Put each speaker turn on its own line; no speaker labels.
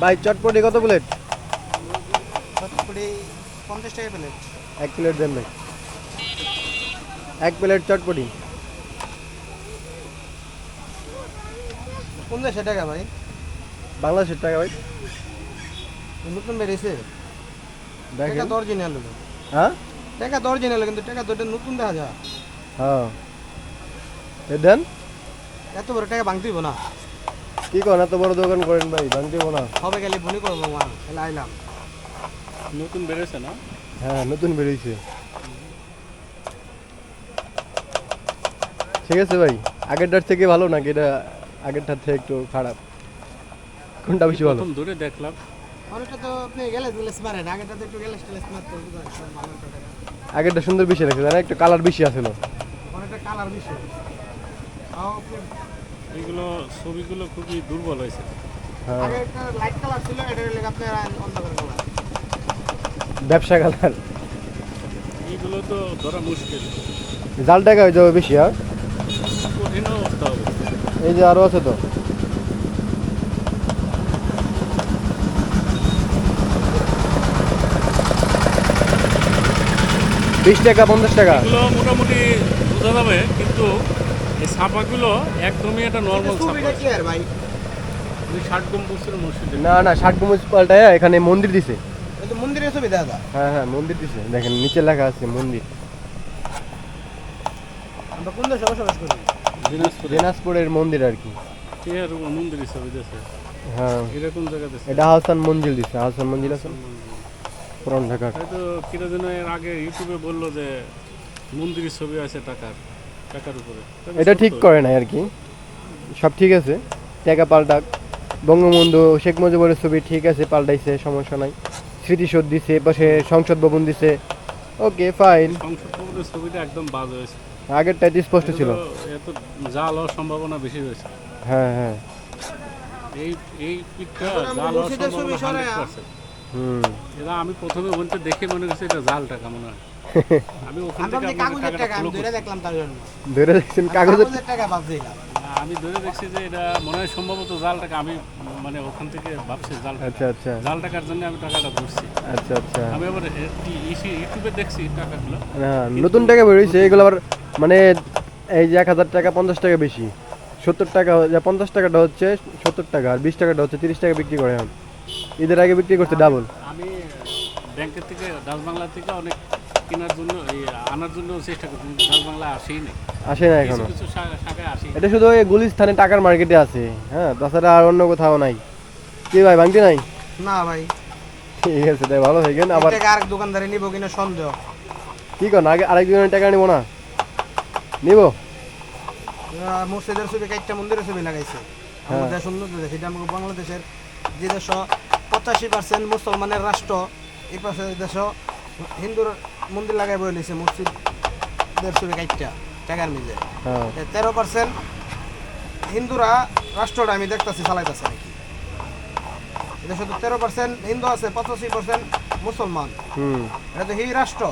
ভাই চটপটি কত প্লেট
চটপটি পঞ্চাশ টাকা প্লেট
এক প্লেট দেন ভাই। এক প্লেট চটপটি।
দেশে টাকা ভাই।
বাংলাদেশের টাকা ভাই।
নতুন বেরিয়েছে টাকা
দেখেন।
তো অরিজিনাল
হ্যাঁ?
টাকা তো অরিজিনাল কিন্তু টাকা এটা নতুন দেখা যায়।
হ্যাঁ। এ দেন।
এত বড় টাকা ভাঙতেই না।
কি করেন? এত বড় দোকান করেন ভাই ভাঙতে না।
হবে গেলে বনি করব মা। তাহলে আইলাম।
নতুন বেড়েছে না?
হ্যাঁ নতুন বেরিয়েছে ঠিক আছে ভাই আগেরটার থেকে ভালো নাকি এটা আগেরটার থেকে একটু খারাপ? কোনটা বেশি ভালো?
প্রথম দূরে দেখলাম।
অনেকটা তো আপনি গেলে গ্যালেস মারেন আগেটাতে একটু গ্যালেস টেলেস মারতে হবে, ভালো একটা টাকা।
আগেরটা সুন্দর বেশি লাগছে না? একটু কালার বেশি আছিল
অনেকটা কালার বিষয়
এইগুলো ছবিগুলো খুবই দুর্বল হয়েছে।
হ্যাঁ। ব্যবসা কালার।
এইগুলো তো ধরা মুশকিল।
জাল টাকা হয়ে যাবে বেশি হ্যাঁ?
কঠিনও হতে হবে।
এই যে আরও আছে তো। বিশ টাকা পঞ্চাশ টাকা।
এগুলো মোটামুটি বোঝা যাবে কিন্তু এই ছাপাগুলো একদমই একটা নর্মাল ছাপা।
না না ষাট গুমুজ পাল্টায় এখানে মন্দির দিছে।
মন্দিরের ছবি দাদা।
হ্যাঁ হ্যাঁ মন্দির দিছে। দেখেন নিচে লেখা আছে মন্দির।
আমরা কোন দেশে বসবাস করি?
দিনাজপুরে।
দিনাজপুরের মন্দির আর কি।
এর মন্দির হিসাবে দেশে?
হ্যাঁ।
এরকম জায়গাতে
এটা হাসান মঞ্জিল দিছে হাসান মঞ্জিল আছে? পুরান ঢাকার।
হয়তো কিনা যেন এর আগে ইউটিউবে বলল যে মন্দিরের ছবি আছে টাকার। টাকার উপরে।
এটা ঠিক করে নাই আর কি সব ঠিক আছে। টাকা পাল্টাক। বঙ্গবন্ধু শেখ মুজিবুরের ছবি ঠিক আছে পাল্টাইছে সমস্যা নাই। স্মৃতিসৌধ দিছে পাশে সংসদ ভবন দিছে। Okay fine.
সংসদ ভবনের ছবিটা একদম বাজে হয়েছে।
আগেরটা স্পষ্ট ছিল।
এত জাল হওয়ার সম্ভাবনা বেশি হয়েছে।
হ্যাঁ হ্যাঁ।
এই এই
আমরা
জাল হওয়ার সম্ভাবনা 100%
হুম।
এরা আমি প্রথমে বলতে দেখে মনে হচ্ছে এটা জাল টাকা মনে হয়। আমি ওখান থেকে
কাগজের টাকা আমি ধরে দেখলাম তার জন্য।
ধরে দেখছেন কাগজের
কাগজের টাকা বাদ দিলাম।
আমি ধরে দেখছি যে এটা মনে হয় সম্ভবত জাল টাকা আমি মানে ওখান থেকে ভাবছি জাল
আচ্ছা আচ্ছা।
জাল টাকার জন্য আমি টাকাটা ধরছি।
আচ্ছা আচ্ছা।
আমি আবার এ- ই- ইসি- ইউটিউবে দেখছি টাকাগুলো।
হ্যাঁ নতুন টাকা বেরোইছে এগুলো আবার মানে এই যে এক হাজার টাকা পঞ্চাশ টাকা বেশি। সত্তর টাকা পঞ্চাশ টাকাটা হচ্ছে সত্তর টাকা আর বিশ টাকাটা হচ্ছে তিরিশ টাকা বিক্রি করে এখন। ঈদের আগে বিক্রি করছে ডাবল
আমি ব্যাংকের থেকে ডাচ বাংলা থেকে অনেক কেনার জন্য আনার জন্য চেষ্টা করছি বাংলা আসেই
আসে না এখনও?
কিছু শাখায় আসি
এটা শুধু গুলিস্থানে টাকার মার্কেটে আছে হ্যাঁ? তাছাড়া আর অন্য কোথাও নাই। কি ভাই ভাঙতি নাই?
না ভাই।
ঠিক আছে তাই ভালো থাকেন। আবার
টাকা আরেক দোকানদারে নিব কিনা সন্দেহ।
কি করেন আগে আরেকজনের টাকা নিবো না? নিব?
মসজিদের ছবি কাইটটা মন্দিরের ছবি লাগাইছে।
হ্যাঁ।
আমাদের সুন্দর দেশ এটা আমাকে বাংলাদেশের যে দেশ পঁচাশি পার্সেন্ট মুসলমানের রাষ্ট্র এই পাশে দেশ হিন্দুর মন্দির লাগাই বই নিছে মসজিদ দেড়শো একটা টাকার মিজে।
হ্যাঁ।
তেরো পার্সেন্ট হিন্দুরা রাষ্ট্রটা আমি দেখতেছি চালাইতেছে নাকি। এটা শুধু তেরো পার্সেন্ট হিন্দু আছে পঁচাশি পার্সেন্ট মুসলমান।
হুম।
এটা তো হি রাষ্ট্র।